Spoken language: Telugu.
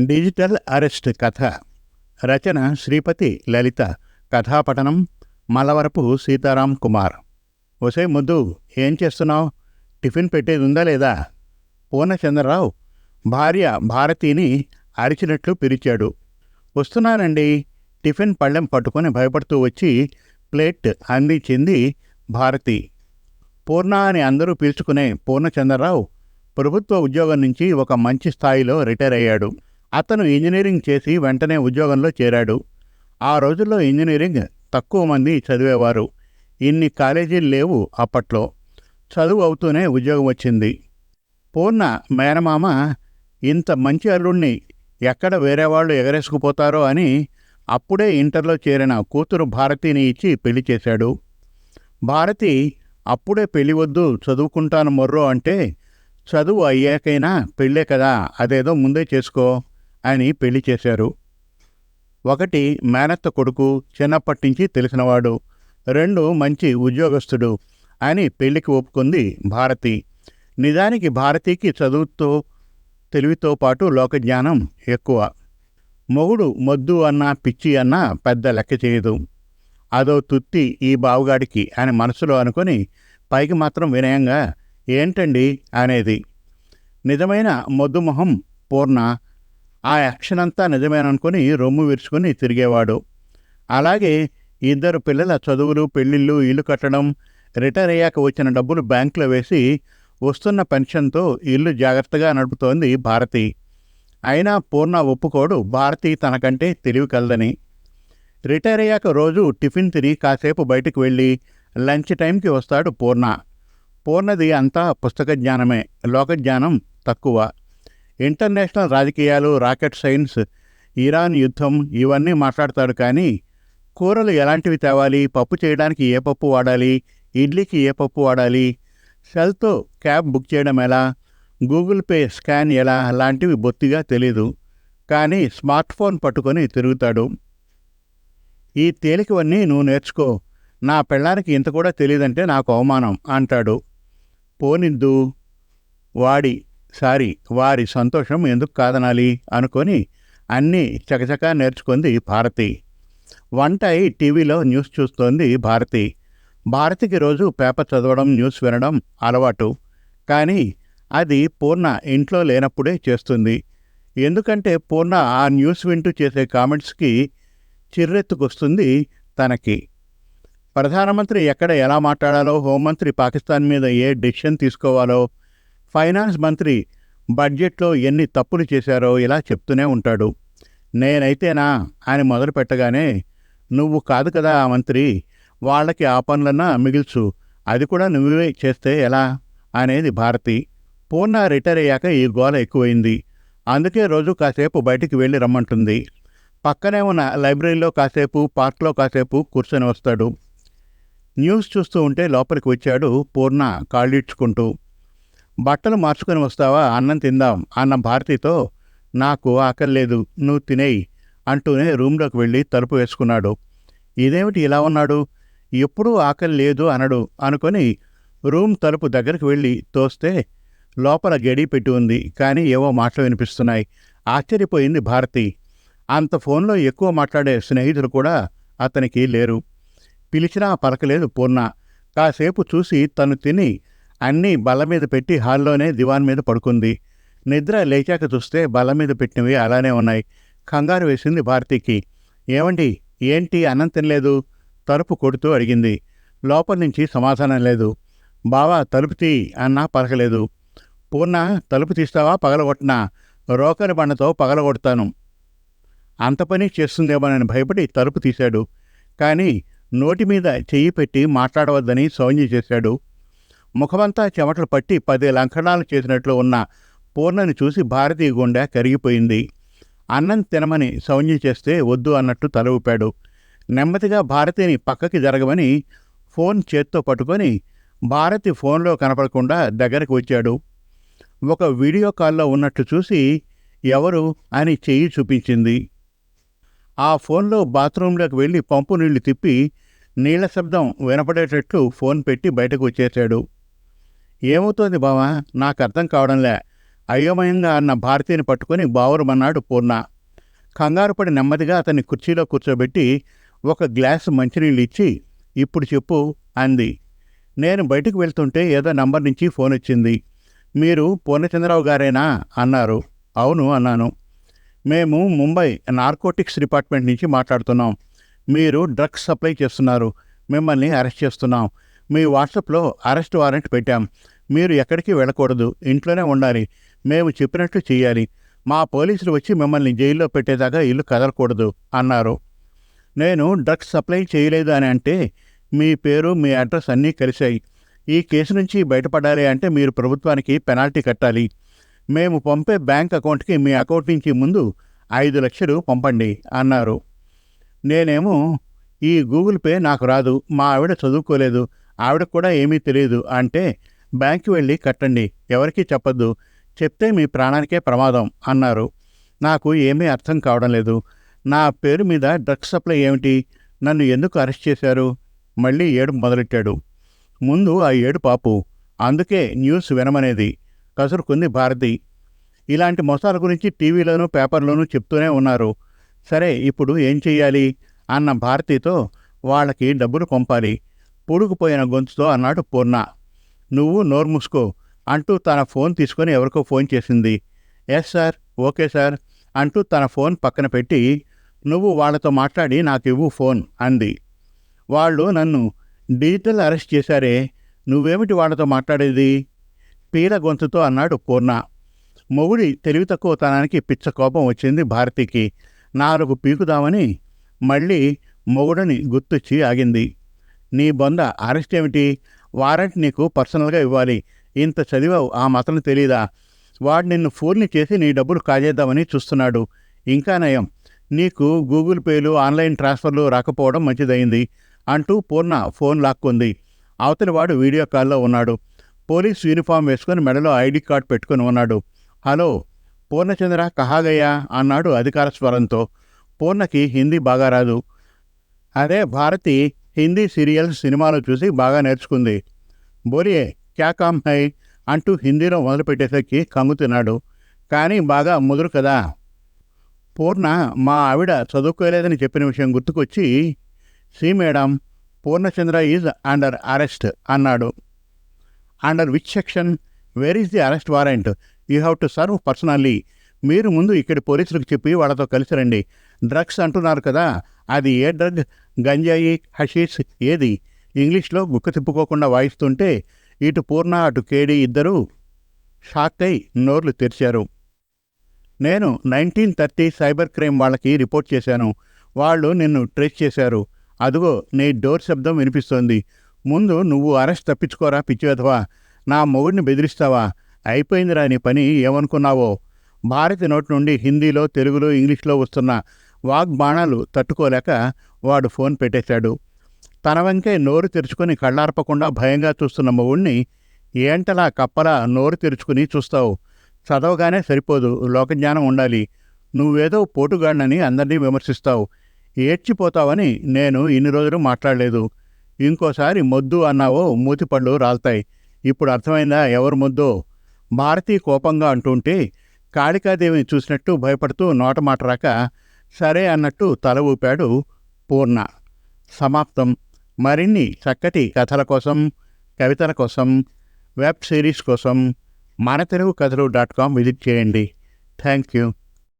డిజిటల్ అరెస్ట్ కథ. రచన శ్రీపతి లలిత. కథాపఠనం మలవరపు సీతారాం కుమార్. ఒసే ముద్దు ఏం చేస్తున్నావు? టిఫిన్ పెట్టేది ఉందా లేదా? పూర్ణచంద్రరావు భార్య భారతిని అరిచినట్లు పిలిచాడు. వస్తున్నానండి. టిఫిన్ పళ్ళెం పట్టుకొని భయపడుతూ వచ్చి ప్లేట్ అందించింది భారతి. పూర్ణ అని అందరూ పిలుచుకునే పూర్ణచంద్రరావు ప్రభుత్వ ఉద్యోగం నుంచి ఒక మంచి స్థాయిలో రిటైర్ అయ్యాడు. అతను ఇంజనీరింగ్ చేసి వెంటనే ఉద్యోగంలో చేరాడు. ఆ రోజుల్లో ఇంజనీరింగ్ తక్కువ మంది చదివేవారు. ఇన్ని కాలేజీలు లేవు అప్పట్లో. చదువు అవుతూనే ఉద్యోగం వచ్చింది. పూర్ణ మేనమామ ఇంత మంచి అల్లుణ్ణి ఎక్కడ వేరే వాళ్ళు ఎగరేసుకుపోతారో అని అప్పుడే ఇంటర్లో చేరిన కూతురు భారతిని ఇచ్చి పెళ్ళి చేశాడు. భారతి అప్పుడే పెళ్ళి వద్దు చదువుకుంటాను మొర్రో అంటే చదువు అయ్యాకైనా పెళ్ళే కదా అదేదో ముందే చేసుకో. అని పెళ్ళి చేశారు. ఒకటి మేనత్త కొడుకు చిన్నప్పటి నుంచి తెలిసినవాడు రెండు మంచి ఉద్యోగస్తుడు అని పెళ్ళికి ఒప్పుకుంది భారతి. నిజానికి భారతికి చదువుతో తెలివితో పాటు లోకజ్ఞానం ఎక్కువ. మొగుడు మొద్దు అన్నా పిచ్చి అన్నా పెద్ద లెక్క చేయదు. అదో తుత్తి ఈ బావుగాడికి అని మనసులో అనుకొని పైకి మాత్రం వినయంగా ఏంటండి? అనేది. నిజమైన మొద్దుమొహం పూర్ణ ఆ యాక్షన్ అంతా నిజమేననుకొని రొమ్ము విరుచుకొని తిరిగేవాడు. అలాగే ఇద్దరు పిల్లల చదువులు పెళ్ళిళ్ళు ఇల్లు కట్టడం రిటైర్ అయ్యాక వచ్చిన డబ్బులు బ్యాంకులో వేసి వస్తున్న పెన్షన్తో ఇల్లు జాగ్రత్తగా నడుపుతోంది భారతి. అయినా పూర్ణ ఒప్పుకోడు భారతి తనకంటే తెలివి కలదని. రిటైర్ అయ్యాక రోజు టిఫిన్ తిని కాసేపు బయటకు వెళ్ళి లంచ్ టైంకి వస్తాడు పూర్ణ. పూర్ణది అంతా పుస్తక జ్ఞానమే లోకజ్ఞానం తక్కువ. ఇంటర్నేషనల్ రాజకీయాలు రాకెట్ సైన్స్ ఇరాన్ యుద్ధం ఇవన్నీ మాట్లాడతాడు కానీ కూరలు ఎలాంటివి తేవాలి? పప్పు చేయడానికి ఏ పప్పు వాడాలి? ఇడ్లీకి ఏ పప్పు వాడాలి? సెల్తో క్యాబ్ బుక్ చేయడం ఎలా? గూగుల్ పే స్కాన్ ఎలా? లాంటివి బొత్తిగా తెలీదు. కానీ స్మార్ట్ ఫోన్ పట్టుకొని తిరుగుతాడు. ఈ తేలికవన్నీ నువ్వు నేర్చుకో. నా పెళ్ళానికి ఇంత కూడా తెలియదంటే నాకు అవమానం అంటాడు. పోనిద్దు. వాడి సారి వారి సంతోషం ఎందుకు కాదనాలి అనుకొని అన్నీ చకచకా నేర్చుకుంది భారతి. వంట అయి టీవీలో న్యూస్ చూస్తోంది భారతి. భారతికి రోజు పేపర్ చదవడం న్యూస్ వినడం అలవాటు. కానీ అది పూర్ణ ఇంట్లో లేనప్పుడే చేస్తుంది. ఎందుకంటే పూర్ణ ఆ న్యూస్ వింటూ చేసే కామెంట్స్కి చిర్రెత్తుకొస్తుంది తనకి. ప్రధానమంత్రి ఎక్కడ ఎలా మాట్లాడాలో హోంమంత్రి పాకిస్తాన్ మీద ఏ డెసిషన్ తీసుకోవాలో ఫైనాన్స్ మంత్రి బడ్జెట్లో ఎన్ని తప్పులు చేశారో ఇలా చెప్తూనే ఉంటాడు. నేనైతేనా? అని మొదలు పెట్టగానే నువ్వు కాదు కదా ఆ మంత్రి వాళ్ళకి ఆ పనులన్నా మిగిల్చు. అది కూడా నువ్వే చేస్తే ఎలా? అనేది భారతి. పూర్ణ రిటైర్ అయ్యాక ఈ గోల ఎక్కువైంది. అందుకే రోజు కాసేపు బయటికి వెళ్ళి రమ్మంటుంది. పక్కనే ఉన్న లైబ్రరీలో కాసేపు పార్క్లో కాసేపు కూర్చొని వస్తాడు. న్యూస్ చూస్తూ ఉంటే లోపలికి వచ్చాడు పూర్ణ కాళ్ళీడ్చుకుంటూ. బట్టలు మార్చుకొని వస్తావా? అన్నం తిందాం. అన్న భారతితో నాకు ఆకర్లేదు నువ్వు తినేయి అంటూనే రూమ్లోకి వెళ్ళి తలుపు వేసుకున్నాడు. ఇదేమిటి ఇలా ఉన్నాడు? ఎప్పుడూ ఆకలి లేదు అనడు అనుకొని రూమ్ తలుపు దగ్గరికి వెళ్ళి తోస్తే లోపల గడి పెట్టి ఉంది. కానీ ఏవో మాటలు వినిపిస్తున్నాయి. ఆశ్చర్యపోయింది భారతి. అంత ఫోన్లో ఎక్కువ మాట్లాడే స్నేహితులు కూడా అతనికి లేరు. పిలిచినా పలకలేదు పూర్ణ. కాసేపు చూసి తను తిని అన్నీ బల్ల మీద పెట్టి హాల్లోనే దివాన్ మీద పడుకుంది. నిద్ర లేచాక చూస్తే బల్ల మీద పెట్టినవి అలానే ఉన్నాయి. కంగారు వేసింది భారతికి. ఏమండి ఏంటి? అన్నం తినలేదు? తలుపు కొడుతూ అడిగింది. లోపల నుంచి సమాధానం లేదు. బావా తలుపు తీ అన్నా పలకలేదు. పూర్ణ తలుపు తీస్తావా? పగలగొట్టినా రోకరి బండతో పగలగొడతాను అంత పని చేస్తుందేమోనని భయపడి తలుపు తీశాడు. కానీ నోటి మీద చెయ్యి పెట్టి మాట్లాడవద్దని సౌంజ్య చేశాడు. ముఖమంతా చెమటలు పట్టి పది లంకణాలు చేసినట్లు ఉన్న పూర్ణని చూసి భారతీయ గుండె కరిగిపోయింది. అన్నం తినమని సౌన్యం చేస్తే వద్దు అన్నట్టు తల ఊపాడు. నెమ్మదిగా భారతిని పక్కకి జరగమని ఫోన్ చేత్తో పట్టుకొని భారతి ఫోన్లో కనపడకుండా దగ్గరకు వచ్చాడు. ఒక వీడియో కాల్లో ఉన్నట్టు చూసి ఎవరు అని చెయ్యి చూపించింది. ఆ ఫోన్లో బాత్రూంలోకి వెళ్ళి పంపు నీళ్ళు తిప్పి నీళ్ళ శబ్దం వినపడేటట్లు ఫోన్ పెట్టి బయటకు వచ్చేశాడు. ఏమవుతోంది బావా? నాకు అర్థం కావడంలే. అయోమయంగా అన్న భారతీని పట్టుకొని బావురమన్నాడు పూర్ణ. కంగారుపడి నెమ్మదిగా అతన్ని కుర్చీలో కూర్చోబెట్టి ఒక గ్లాసు మంచినీళ్ళు ఇచ్చి ఇప్పుడు చెప్పు అంది. నేను బయటకు వెళ్తుంటే ఏదో నంబర్ నుంచి ఫోన్ వచ్చింది. మీరు పూర్ణచంద్రరావు గారేనా? అన్నారు. అవును అన్నాను. మేము ముంబై నార్కోటిక్స్ డిపార్ట్మెంట్ నుంచి మాట్లాడుతున్నాం. మీరు డ్రగ్స్ సప్లై చేస్తున్నారు. మిమ్మల్ని అరెస్ట్ చేస్తున్నాం. మీ వాట్సాప్లో అరెస్ట్ వారెంట్ పెట్టాం. మీరు ఎక్కడికి వెళ్ళకూడదు. ఇంట్లోనే ఉండాలి. మేము చెప్పినట్లు చేయాలి. మా పోలీసులు వచ్చి మిమ్మల్ని జైల్లో పెట్టేదాకా ఇల్లు కదలకూడదు అన్నారు. నేను డ్రగ్స్ సప్లై చేయలేదు అని అంటే మీ పేరు మీ అడ్రస్ అన్నీ కలిశాయి. ఈ కేసు నుంచి బయటపడాలి అంటే మీరు ప్రభుత్వానికి పెనాల్టీ కట్టాలి. మేము పంపే బ్యాంక్ అకౌంట్కి మీ అకౌంట్ నుంచి ముందు ఐదు లక్షలు పంపండి అన్నారు. నేనేమో ఈ గూగుల్ పే నాకు రాదు. మా ఆవిడ చదువుకోలేదు. ఆవిడ కూడా ఏమీ తెలియదు అంటే బ్యాంకు వెళ్ళి కట్టండి ఎవరికీ చెప్పద్దు చెప్తే మీ ప్రాణానికే ప్రమాదం అన్నారు. నాకు ఏమీ అర్థం కావడం లేదు. నా పేరు మీద డ్రగ్స్ సప్లై ఏమిటి? నన్ను ఎందుకు అరెస్ట్ చేశారు? మళ్ళీ ఏడు మొదలెట్టాడు. ముందు ఆ ఏడు పాపు అందుకే న్యూస్ వినమనేది కసురుకుంది భారతి. ఇలాంటి మోసాల గురించి టీవీలోనూ పేపర్లోనూ చెప్తూనే ఉన్నారు. సరే ఇప్పుడు ఏం చెయ్యాలి? అన్న భారతితో వాళ్ళకి డబ్బులు పంపాలి. పూడుకుపోయిన గొంతుతో అన్నాడు పూర్ణ. నువ్వు నోరు మూసుకో అంటూ తన ఫోన్ తీసుకొని ఎవరికో ఫోన్ చేసింది. ఎస్ సార్ ఓకే సార్ అంటూ తన ఫోన్ పక్కన పెట్టి నువ్వు వాళ్ళతో మాట్లాడి నాకు ఇవ్వు ఫోన్ అంది. వాళ్ళు నన్ను డిజిటల్ అరెస్ట్ చేశారే నువ్వేమిటి వాళ్ళతో మాట్లాడేది? పీల గొంతుతో అన్నాడు పూర్ణ. మొగుడి తెలివి తక్కువతనానికి పిచ్చ కోపం వచ్చింది భారతికి. నాలుగు పీకుదామని మళ్ళీ మొగుడని గుర్తొచ్చి ఆగింది. నీ బొంద అరెస్ట్ ఏమిటి? వారెంట్ నీకు పర్సనల్గా ఇవ్వాలి. ఇంత చదివావు ఆ మాత్రం తెలీదా? వాడు నిన్ను ఫోన్ని చేసి నీ డబ్బులు కాజేద్దామని చూస్తున్నాడు. ఇంకా నయం. నీకు గూగుల్ పేలు ఆన్లైన్ ట్రాన్స్ఫర్లు రాకపోవడం మంచిదైంది అంటూ పూర్ణ ఫోన్ లాక్కుంది. అవతలి వాడు వీడియో కాల్లో ఉన్నాడు. పోలీస్ యూనిఫామ్ వేసుకొని మెడలో ఐడి కార్డ్ పెట్టుకొని ఉన్నాడు. హలో పూర్ణచంద్ర కహాగయ్యా అన్నాడు అధికార స్వరంతో. పూర్ణకి హిందీ బాగా రాదు. అదే భారతి హిందీ సీరియల్స్ సినిమాలు చూసి బాగా నేర్చుకుంది. బోరియే క్యా కామ్ హై? అంటూ హిందీలో మొదలుపెట్టేసరికి కమ్ముతున్నాడు కానీ బాగా ముదురు కదా. పూర్ణ మా ఆవిడ చదువుకోలేదని చెప్పిన విషయం గుర్తుకొచ్చి see madam Purnachandra is under arrest అన్నాడు. Under which section? Where is the arrest warrant? You have to serve personally. మీరు ముందు ఇక్కడి పోలీసులకు చెప్పి వాళ్ళతో కలిసి రండి. డ్రగ్స్ అంటున్నారు కదా అది ఏ డ్రగ్? గంజాయి హషీష్ ఏది? ఇంగ్లీష్లో గుక్క తిప్పుకోకుండా వాయిస్తుంటే ఇటు పూర్ణ అటు కేడీ ఇద్దరూ షాక్ అయి నోర్లు తెరిచారు. నేను నైన్టీన్ థర్టీ సైబర్ క్రైమ్ వాళ్ళకి రిపోర్ట్ చేశాను. వాళ్ళు నిన్ను ట్రేస్ చేశారు. అదుగో నీ డోర్ శబ్దం వినిపిస్తోంది. ముందు నువ్వు అరెస్ట్ తప్పించుకోరా పిచ్చివెధవా? నా మొగుడిని బెదిరిస్తావా? అయిపోయిందిరా నీ పని ఏమనుకున్నావో? భారతి నోటి నుండి హిందీలో తెలుగులో ఇంగ్లీష్లో వస్తున్న వాగ్బాణాలు తట్టుకోలేక వాడు ఫోన్ పెట్టేశాడు. తన వంకే నోరు తెరుచుకొని కళ్ళార్పకుండా భయంగా చూస్తున్న మొగుణ్ణి ఏంటలా కప్పలా నోరు తెరుచుకుని చూస్తావు? చదవగానే సరిపోదు లోకజ్ఞానం ఉండాలి. నువ్వేదో పోటుగాడినని అందరినీ విమర్శిస్తావు. ఏడ్చిపోతావని నేను ఇన్ని రోజులు మాట్లాడలేదు. ఇంకోసారి మొద్దు అన్నావో మూతిపళ్ళు రాల్తాయి. ఇప్పుడు అర్థమైందా ఎవరు మొద్దో? భారతీ కోపంగా అంటుంటే కాళికాదేవిని చూసినట్టు భయపడుతూ నోట మాట రాక సరే అన్నట్టు తల ఊపాడు పూర్ణ. సమాప్తం. మరిన్ని చక్కటి కథల కోసం కవితల కోసం వెబ్ సిరీస్ కోసం మన తెలుగు కథలు డాట్ కామ్ విజిట్ చేయండి. Thank you